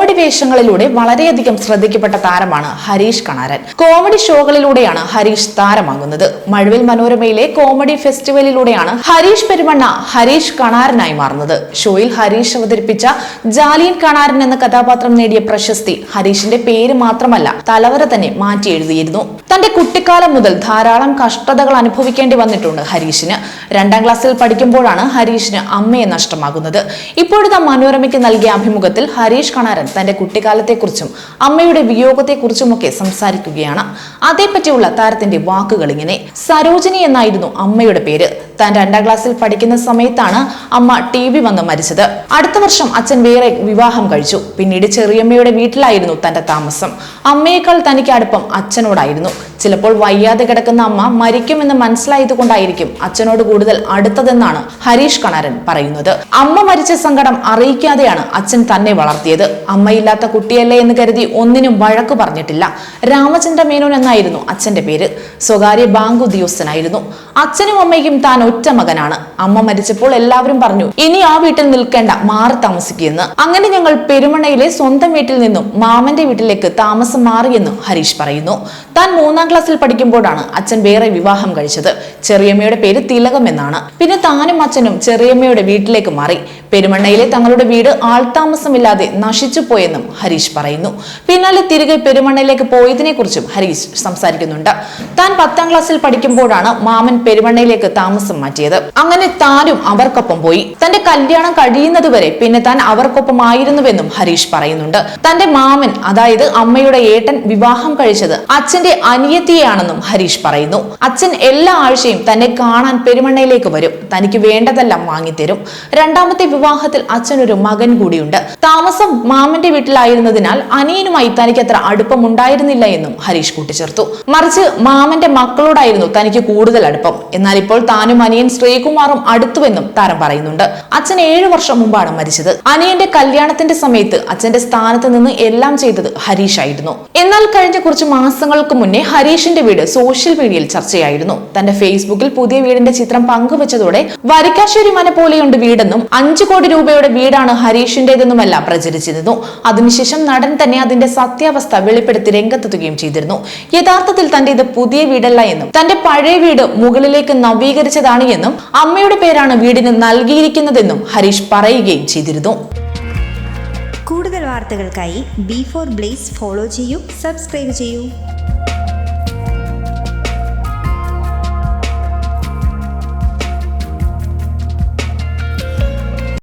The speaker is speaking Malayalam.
കോമഡി വേഷങ്ങളിലൂടെ വളരെയധികം ശ്രദ്ധിക്കപ്പെട്ട താരമാണ് ഹരീഷ് കണാരൻ. കോമഡി ഷോകളിലൂടെയാണ് ഹരീഷ് താരമാകുന്നത്. മഴവിൽ മനോരമയിലെ കോമഡി ഫെസ്റ്റിവലിലൂടെയാണ് ഹരീഷ് പെരുമണ്ണ ഹരീഷ് കണാരനായി മാറുന്നത്. ഷോയിൽ ഹരീഷ് അവതരിപ്പിച്ച ജാലിയൻ കണാരൻ എന്ന കഥാപാത്രം നേടിയ പ്രശസ്തി ഹരീഷിന്റെ പേര് മാത്രമല്ല തലവര തന്നെ മാറ്റി എഴുതിയിരുന്നു. തന്റെ കുട്ടിക്കാലം മുതൽ ധാരാളം കഷ്ടതകൾ അനുഭവിക്കേണ്ടി വന്നിട്ടുണ്ട് ഹരീഷിന്. രണ്ടാം ക്ലാസ്സിൽ പഠിക്കുമ്പോഴാണ് ഹരീഷിന് അമ്മയെ നഷ്ടമാകുന്നത്. ഇപ്പോഴത്തെ മനോരമയ്ക്ക് നൽകിയ അഭിമുഖത്തിൽ ഹരീഷ് കണാരൻ തന്റെ കുട്ടിക്കാലത്തെക്കുറിച്ചും അമ്മയുടെ വിയോഗത്തെക്കുറിച്ചുമൊക്കെ സംസാരിക്കുകയാണ്. അതേപ്പറ്റിയുള്ള താരത്തിന്റെ വാക്കുകൾ ഇങ്ങനെ. സരോജിനി എന്നായിരുന്നു അമ്മയുടെ പേര്. താൻ രണ്ടാം ക്ലാസ്സിൽ പഠിക്കുന്ന സമയത്താണ് അമ്മ ടി വി വന്ന് മരിച്ചത്. അടുത്ത വർഷം അച്ഛൻ വേറെ വിവാഹം കഴിച്ചു. പിന്നീട് ചെറിയമ്മയുടെ വീട്ടിലായിരുന്നു തന്റെ താമസം. അമ്മയേക്കാൾ തനിക്ക് അടുപ്പം അച്ഛനോടായിരുന്നു. ചിലപ്പോൾ വയ്യാതെ കിടക്കുന്ന അമ്മ മരിക്കുമെന്ന് മനസ്സിലായതുകൊണ്ടായിരിക്കും അച്ഛനോട് കൂടുതൽ അടുത്തതെന്നാണ് ഹരീഷ് കണാരൻ പറയുന്നത്. അമ്മ മരിച്ച സങ്കടം അറിയിക്കാതെയാണ് അച്ഛൻ തന്നെ വളർത്തിയത്. അമ്മയില്ലാത്ത കുട്ടിയല്ലേ എന്ന് കരുതി ഒന്നിനും വഴക്കു പറഞ്ഞിട്ടില്ല. രാമചന്ദ്ര മേനോൻ എന്നായിരുന്നു അച്ഛന്റെ പേര്. സ്വകാര്യ ബാങ്ക് ഉദ്യോഗസ്ഥനായിരുന്നു. അച്ഛനും അമ്മയ്ക്കും താൻ ഒറ്റ മകനാണ്. അമ്മ മരിച്ചപ്പോൾ എല്ലാവരും പറഞ്ഞു ഇനി ആ വീട്ടിൽ നിൽക്കേണ്ട മാറി താമസിക്കുമെന്ന്. അങ്ങനെ ഞങ്ങൾ പെരുമണയിലെ സ്വന്തം വീട്ടിൽ നിന്നും മാമന്റെ വീട്ടിലേക്ക് താമസം മാറിയെന്നും ഹരീഷ് പറയുന്നു. താൻ മൂന്നാം ക്ലാസ്സിൽ പഠിക്കുമ്പോഴാണ് അച്ഛൻ വേറെ വിവാഹം കഴിച്ചത്. ചെറിയമ്മയുടെ പേര് തിലകം എന്നാണ്. പിന്നെ താനും അച്ഛനും ചെറിയമ്മയുടെ വീട്ടിലേക്ക് മാറി. പെരുമണ്ണയിലെ തങ്ങളുടെ വീട് ആൾതാമസമില്ലാതെ നശിച്ചു പോയെന്നും ഹരീഷ് പറയുന്നു. പിന്നാലെ തിരികെ പെരുമണ്ണയിലേക്ക് പോയതിനെ കുറിച്ചും ഹരീഷ് സംസാരിക്കുന്നുണ്ട്. താൻ പത്താം ക്ലാസ്സിൽ പഠിക്കുമ്പോഴാണ് മാമൻ പെരുമണ്ണയിലേക്ക് താമസം മാറ്റിയത്. അങ്ങനെ താനും അവർക്കൊപ്പം പോയി. തന്റെ കല്യാണം കഴിയുന്നത് വരെ പിന്നെ താൻ അവർക്കൊപ്പം ആയിരുന്നുവെന്നും ഹരീഷ് പറയുന്നുണ്ട്. തന്റെ മാമൻ അതായത് അമ്മയുടെ ഏട്ടൻ വിവാഹം കഴിച്ചത് അച്ഛന്റെ അനിയത്തിയാണെന്നും ഹരീഷ് പറയുന്നു. അച്ഛൻ എല്ലാ ആഴ്ചയും തന്നെ കാണാൻ പെരുമണ്ണയിലേക്ക് വരും. തനിക്ക് വേണ്ടതെല്ലാം വാങ്ങിത്തരും. രണ്ടാമത്തെ വിവാഹത്തിൽ അച്ഛനൊരു മകൻ കൂടിയുണ്ട്. താമസം മാമന്റെ വീട്ടിലായിരുന്നതിനാൽ അനിയനുമായി തനിക്ക് അത്ര അടുപ്പമുണ്ടായിരുന്നില്ല എന്നും ഹരീഷ് കൂട്ടിച്ചേർത്തു. മറിച്ച് മാമന്റെ മക്കളോടായിരുന്നു തനിക്ക് കൂടുതൽ അടുപ്പം. എന്നാൽ ഇപ്പോൾ താനും അനിയൻ ശ്രീകുമാറും അടുത്തുവെന്നും താരം പറയുന്നുണ്ട്. അച്ഛൻ ഏഴു വർഷം മുമ്പാണ് മരിച്ചത്. അനിയന്റെ കല്യാണത്തിന്റെ സമയത്ത് അച്ഛന്റെ സ്ഥാനത്ത് നിന്ന് എല്ലാം ചെയ്തത് ഹരീഷ് ആയിരുന്നു എന്നാൽ കഴിഞ്ഞ കുറച്ച് മാസങ്ങൾക്ക് മുന്നേ ഹരീഷിന്റെ വീട് സോഷ്യൽ മീഡിയയിൽ ചർച്ചയായിരുന്നു. തന്റെ ഫേസ്ബുക്കിൽ പുതിയ വീടിന്റെ ചിത്രം പങ്കുവച്ചതോടെ വരിക്കാശ്ശേരി മന പോലെയുണ്ട് വീടെന്നും അഞ്ചു കോടി രൂപയുടെ വീടാണ് ഹരീഷിന്റേതെന്നുമെല്ലാം പ്രചരിച്ചിരുന്നു. അതിനുശേഷം നടൻ തന്നെ അതിന്റെ സത്യാവസ്ഥ വെളിപ്പെടുത്തി രംഗത്തെത്തുകയും ചെയ്തിരുന്നു. യഥാർത്ഥത്തിൽ തന്റെ ഇത് പുതിയ വീടല്ല എന്നും തന്റെ പഴയ വീട് മുകളിലേക്ക് നവീകരിച്ചതാണ് എന്നും അമ്മയുടെ പേരാണ് വീടിന് നൽകിയിരിക്കുന്നതെന്നും ഹരീഷ് പറയുകയും ചെയ്തിരുന്നു. കൂടുതൽ വാർത്തകൾക്കായി ബി ഫോർ ബ്ലേസ് ഫോളോ ചെയ്യൂ സബ്സ്ക്രൈബ് ചെയ്യൂ.